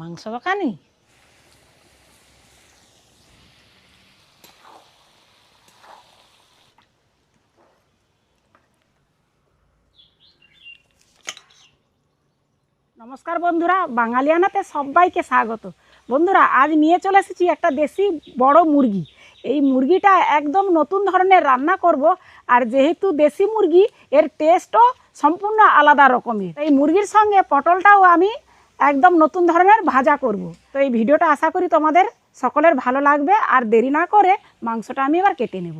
মাংস দোকানি নমস্কার বন্ধুরা, বাঙালিয়ানাতে সবাইকে স্বাগত। বন্ধুরা, আজ নিয়ে চলে এসেছি একটা দেশি বড় মুরগি। এই মুরগিটা একদম নতুন ধরনের রান্না করব, আর যেহেতু দেশি মুরগি, এর টেস্টও সম্পূর্ণ আলাদা রকমের। এই মুরগির সঙ্গে পটলটাও আমি একদম নতুন ধরনের ভাজা করব। তো এই ভিডিওটা আশা করি তোমাদের সকলের ভালো লাগবে, আর দেরি না করে মাংসটা আমি এবার কেটে নেব।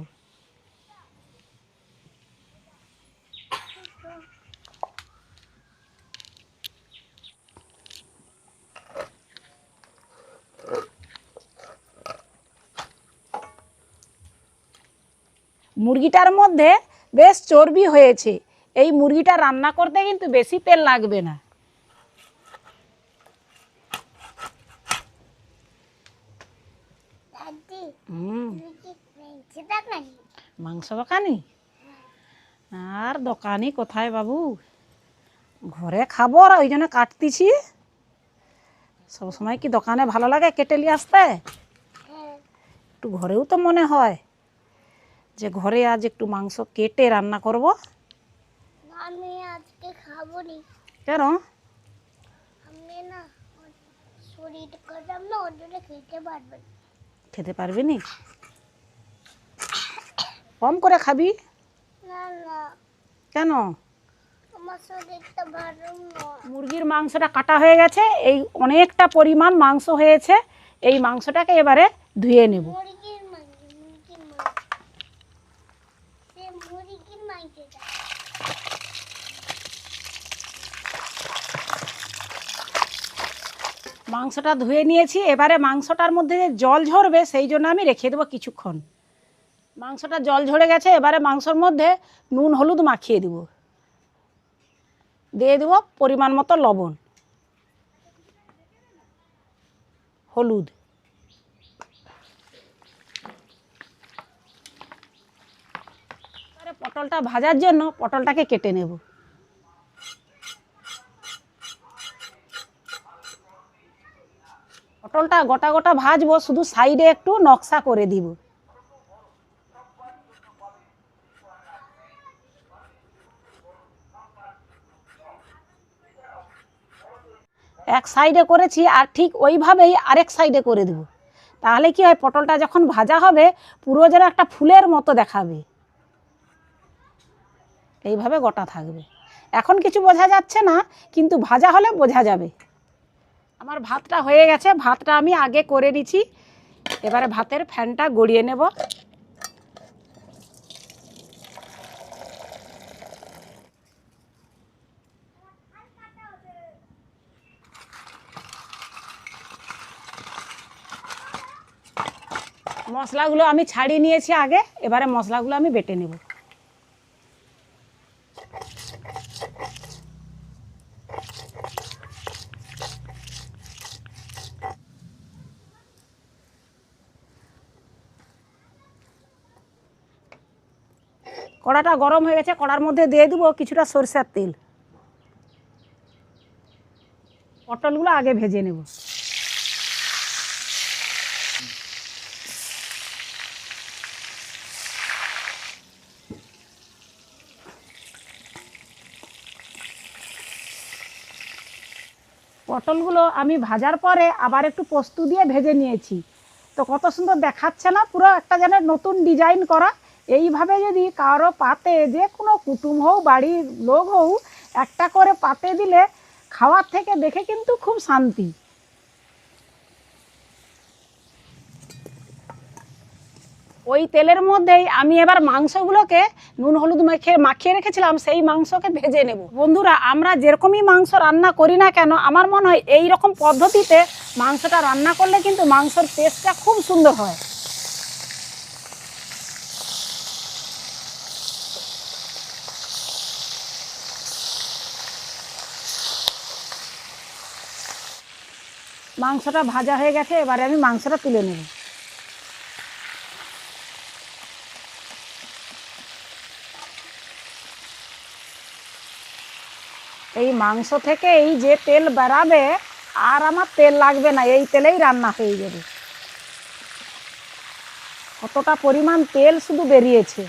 মুরগিটার মধ্যে বেশ চর্বি হয়েছে। এই মুরগিটা রান্না করতে কিন্তু বেশি তেল লাগবে না। মাংস দোকানি? আর দোকানি কোথায় বাবু? ঘরে খাব আর ওই জন্য কাটতেছি। সবসময় কি দোকানে ভালো লাগে কেটে নিয়ে আসতে? হ্যাঁ। একটু ঘরেও তো মনে হয়। যে ঘরে আজ একটু মাংস কেটে রান্না করব। আমি আজকে খাব নি কেন? আমি না শরীর খারাপ না ওর জন্য খেতে পারবে। খেতে পারবি নি? কম করে খাবি? না না। কেন? মুরগির মাংসটা কাটা হয়ে গেছে এই অনেকটা পরিমাণ মাংস হয়েছে এই মাংসটাকে এবারে ধুয়ে নেব মুরগির মাংস মুরগির মাংস সে মুরগির মাংসটা মাংসটা ধুয়ে নিয়েছি, এবারে মাংসটার মধ্যে যে জল ঝরবে সেই জন্য আমি রেখে দেবো কিছুক্ষণ। মাংসটা জল ঝরে গেছে, এবারে মাংসর মধ্যে নুন, হলুদ মাখিয়ে দেব। দিয়ে দেবো পরিমাণ মতো লবণ। হলুদ। পটলটা ভাজার জন্য পটলটাকে কেটে নেব। পটলটা গোটা গোটা ভাজবো, শুধু সাইডে একটু নকশা করে দিব। এক সাইডে করেছি আর ঠিক ওইভাবেই আরেক সাইডে করে দেব। তাহলে কি হয়, পটলটা যখন ভাজা হবে, পুরো যেন একটা ফুলের মতো দেখাবে। এইভাবে গোটা থাকবে। এখন কিছু বোঝা যাচ্ছে না, কিন্তু ভাজা হলে বোঝা যাবে। আমার ভাতটা হয়ে গেছে, ভাতটা আমি আগে করে নিছি এবারে ভাতের ফ্যানটা গড়িয়ে নেব। মশলাগুলো আমি ছাড়িয়ে নিয়েছি আগে, এবারে মশলাগুলো আমি বেটে নেব। কড়াটা গরম হয়ে গেছে, কড়ার মধ্যে দিয়ে দেবো কিছুটা সরষের তেল। পটলগুলো আগে ভেজে নেব। পটলগুলো আমি ভাজার পরে আবার একটু পোস্ত দিয়ে ভেজে নিয়েছি। তো কত সুন্দর দেখাচ্ছে না, পুরো একটা যেন নতুন ডিজাইন করা। এইভাবে যদি কারও পাতে যে কোনো কুটুম হোক বাড়ির লোক হোক একটা করে পাতে দিলে খাওয়ার থেকে দেখে কিন্তু খুব শান্তি। ওই তেলের মধ্যেই আমি এবার মাংসগুলোকে নুন হলুদ মেখে মাখিয়ে রেখেছিলাম, সেই মাংসকে ভেজে নেব। বন্ধুরা, আমরা যেরকমই মাংস রান্না করি না কেন, আমার মনে হয় এই রকম পদ্ধতিতে মাংসটা রান্না করলে কিন্তু মাংসর টেস্টটা খুব সুন্দর হয়। মাংসটা ভাজা হয়ে গেছে, এবারে আমি মাংসটা তুলে নেব। এই মাংস থেকে এই যে তেল বেরাবে, আর আমার তেল লাগবে না, এই তেলেই রান্না হয়ে যাবে। কতটা পরিমাণ তেল শুধু বেরিয়েছে।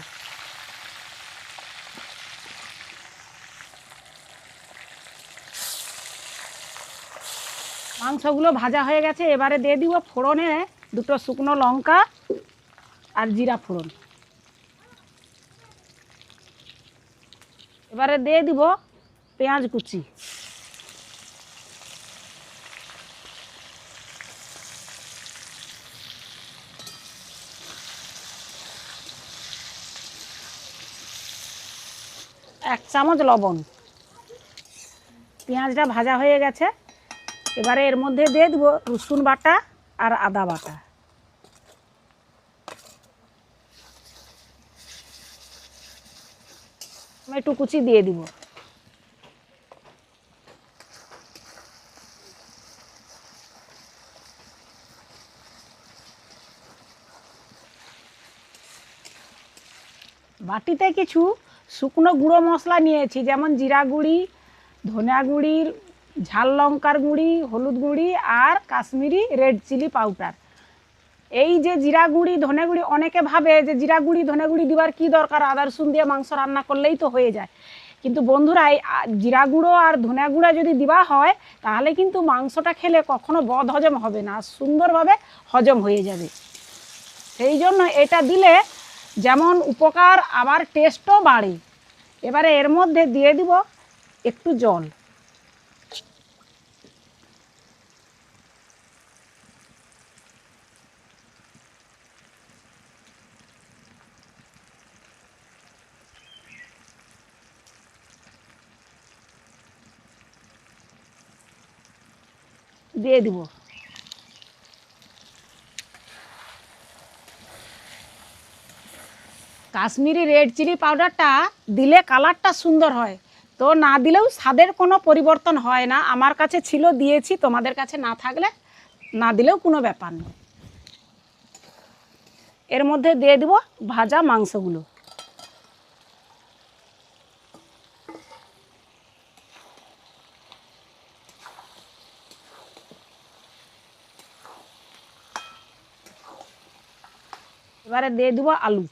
মাংসগুলো ভাজা হয়ে গেছে, এবারে দিয়ে দিব ফোড়নে দুটো শুকনো লঙ্কা আর জিরা ফোড়ন। এবারে দিয়ে দিব পেঁয়াজ কুচি। এক চামচ লবণ। পেঁয়াজটা ভাজা হয়ে গেছে। এবারে এর মধ্যে দিয়ে দেবো রসুন বাটা আর আদা বাটা। একটু কুচি দিয়ে দিব। বাটিতে কিছু শুকনো গুঁড়ো মশলা নিয়েছি, যেমন জিরা গুঁড়ি, ধনিয়া গুঁড়ি ঝাল লঙ্কার গুঁড়ি, হলুদ গুঁড়ি আর কাশ্মীরি রেড চিলি পাউডার। এই যে জিরা গুঁড়ি, ধনে গুঁড়ি, অনেকে ভাবে যে জিরা গুঁড়ি, ধনে গুঁড়ি দেওয়ার কী দরকার? আদা রসুন দিয়ে মাংস রান্না করলেই তো হয়ে যায়। কিন্তু বন্ধুরা, এই জিরা গুঁড়ো আর ধনে গুঁড়া যদি দেওয়া হয়, তাহলে কিন্তু মাংসটা খেলে কখনো বদ হজম হবে না, সুন্দরভাবে হজম হয়ে যাবে। সেই জন্য এটা দিলে যেমন উপকার, আবার টেস্টও বাড়ে। এবারে এর মধ্যে দিয়ে দিব একটু জল। দিয়ে দিব। কাশ্মীরি রেড চিলি পাউডারটা দিলে কালারটা সুন্দর হয়। তো না দিলেও স্বাদের কোনো পরিবর্তন হয় না। আমার কাছে ছিল, দিয়েছি, তোমাদের কাছে না থাকলে না দিলেও কোনো ব্যাপার নেই। এর মধ্যে দিয়ে দিব ভাজা মাংসগুলো। এবারে দিয়ে দেবো আলু।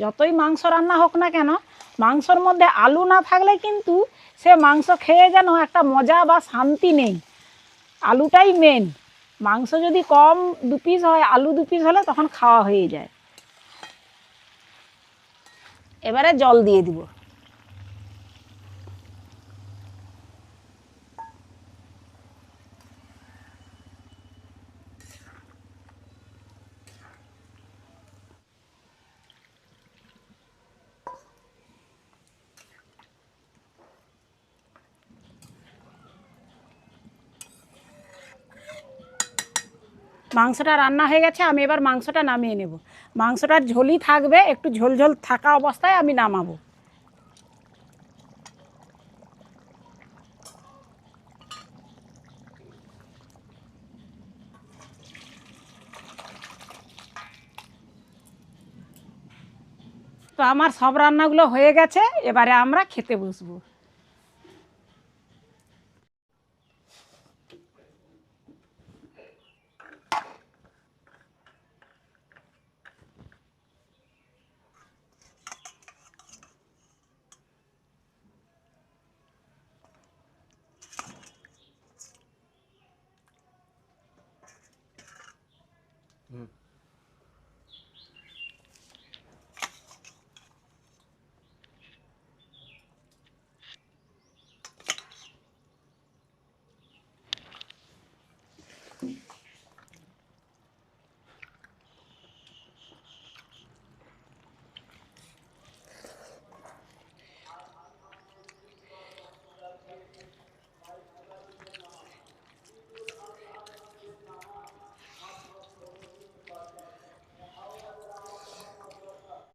যতই মাংস রান্না হোক না কেন, মাংসর মধ্যে আলু না থাকলে কিন্তু সে মাংস খেয়ে যেন একটা মজা বা শান্তি নেই। আলুটাই মেন মাংস যদি কম দু পিস হয়, আলু দু পিস হলে তখন খাওয়া হয়ে যায়। এবারে জল দিয়ে দিব। মাংসটা রান্না হয়ে গেছে, আমি এবার মাংসটা নামিয়ে নেব। মাংসটার ঝোলই থাকবে, একটু ঝোল ঝোল থাকা অবস্থায় আমি নামাবো। তো আমার সব রান্নাগুলো হয়ে গেছে, এবারে আমরা খেতে বসবো। Mm-hmm.